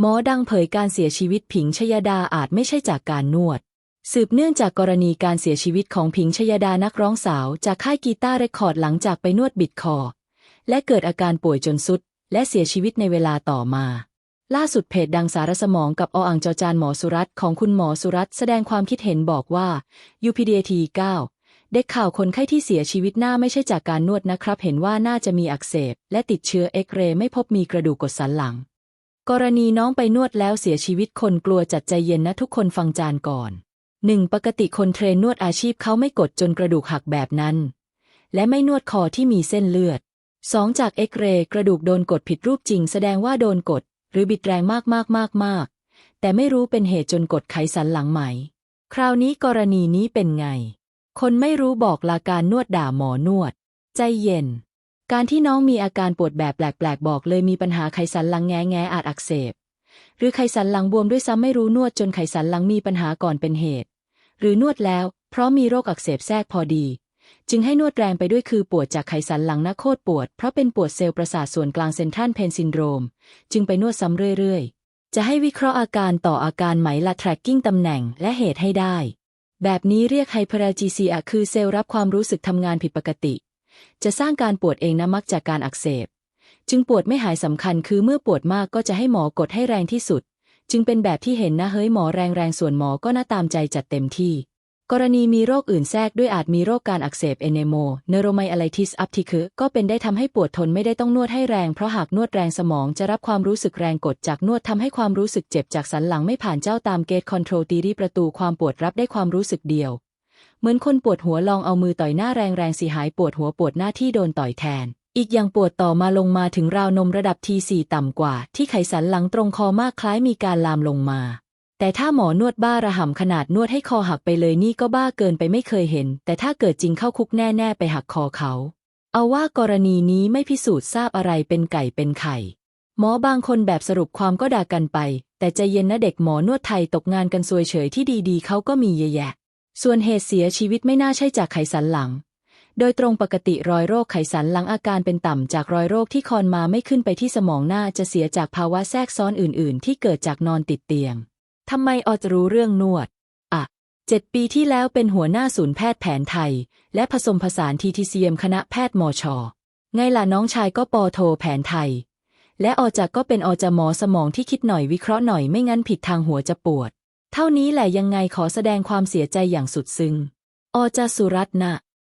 หมอดังเผยการเสียชีวิตผิงชยดาอาจไม่ใช่จากการนวด สืบเนื่องจากกรณีการเสียชีวิตของผิงชยดานักร้องสาว จากค่ายกีตาร์เรคคอร์ดหลังจากไปนวดบิดคอ และเกิดอาการป่วยจนสุด และเสียชีวิตในเวลาต่อมา ล่าสุดเพจดังสารสมองกับออ่างจอจานหมอสุรัตของคุณหมอสุรัตแสดงความคิดเห็นบอกว่า UPDAT 9เด็กข่าวคนไข้ที่เสียชีวิตหน้าไม่ใช่จากการนวดนะครับ เห็นว่าน่าจะมีอักเสบ และติดเชื้อเอ็กเรย์ไม่พบมีกระดูกกดสันหลัง กรณีน้องไปนวดแล้วเสียชีวิตคนกลัวจัดใจเย็นนะทุกคนฟังจานก่อน 1. ปกติคนเทรนนวดอาชีพเขาไม่กดจนกระดูกหักแบบนั้น และไม่นวดคอที่มีเส้นเลือด 2. จากเอ็กเรย์กระดูกโดนกดผิดรูปจริงแสดงว่าโดนกด หรือบิดแรงมากมากมากมากแต่ไม่รู้เป็นเหตุจนกดไขสันหลังไหม คราวนี้กรณีนี้เป็นไง คนไม่รู้บอกลาการนวดด่าหมอนวด ใจเย็น การที่น้องมีอาการปวดแบบแปลกๆบอกเลยมีปัญหาไขสันหลังแงแงอาจอักเสบ หรือไขสันหลังบวมด้วยซ้ำไม่รู้นวดจนไขสันหลังมีปัญหาก่อนเป็นเหตุ หรือนวดแล้ว เพราะมีโรคอักเสบแทรกพอดี จึงให้นวดแรงไปด้วยคือปวดจากไขสันหลังนะโคตรปวด เพราะเป็นปวดเซลล์ประสาทส่วนกลางเซนทรัลเพนซินโดรม จึงไปนวดซ้ำเรื่อยๆ จะให้วิเคราะห์อาการต่ออาการไหมละ tracking ตำแหน่งและเหตุให้ได้แบบนี้เรียกไฮเปอร์จีซีอะคือเซลล์รับความรู้สึกทำงานผิดปกติ จะสร้างการปวดเองนะมักจากการอักเสบ จึงปวดไม่หายสำคัญคือเมื่อปวดมากก็จะให้หมอกดให้แรงที่สุด จึงเป็นแบบที่เห็นนะเฮ้ยหมอแรงแรงส่วนหมอก็น่าตามใจจัดเต็มที่ กรณีมีโรคอื่นแทรกด้วยอาจมีโรคการอักเสบเอเนโมเนโรไมอะไลติสอัพทิคือก็เป็นได้ทำให้ปวดทนไม่ได้ต้องนวดให้แรงเพราะหากนวดแรงสมองจะรับความรู้สึกแรงกดจากนวดทำให้ความรู้สึกเจ็บจากสันหลังไม่ผ่านเจ้าตามเกตคอนโทรลตีรีประตูความปวดรับได้ความรู้สึกเดียว มือนคนปวดหัวลองเอามือต่อยหน้าแรงแรงสีหายปวดหัวปวดหน้าที่โดนต่อยแทน อีกอย่างปวดต่อมาลงมาถึงราวนมระดับทีสี่ต่ำกว่า ที่ไขสันหลังตรงคอมากคล้ายมีการลามลงมา แต่ถ้าหมอนวดบ้าระห่ำขนาดนวดให้คอหักไปเลยนี่ก็บ้าเกินไปไม่เคยเห็น แต่ถ้าเกิดจริงเข้าคุกแน่ๆไปหักคอเขา เอาว่ากรณีนี้ไม่พิสูจน์ทราบอะไรเป็นไก่เป็นไข่หมอบางคนแบบสรุปความก็ด่ากันไป แต่ใจเย็นนะเด็กหมอนวดไทยตกงานกันซวยเฉยที่ดีๆเขาก็มีเยอะแยะ ส่วนเหตุเสียชีวิตไม่น่าใช่จากไขสันหลัง โดยตรงปกติรอยโรคไขสันหลังอาการเป็นต่ำจากรอยโรคที่คอนมาไม่ขึ้นไปที่สมองหน้าจะเสียจากภาวะแทรกซ้อนอื่น ๆ ที่เกิดจากนอนติดเตียงทำไมออจะรู้เรื่องนวด อะเจ็ดปีที่แล้วเป็นหัวหน้าศูนย์แพทย์แผนไทย และผสมผสานทีทีเซียมคณะแพทย์มอชไงล่ะน้องชายก็ปอโทแผนไทย และออจากก็เป็นอจหมอสมองที่คิดหน่อยวิเคราะห์หน่อยไม่งั้นผิดทางหัวจะปวด เท่านี้แหละยังไงขอแสดงความเสียใจอย่างสุดซึ้งอจสุรัตน์นะ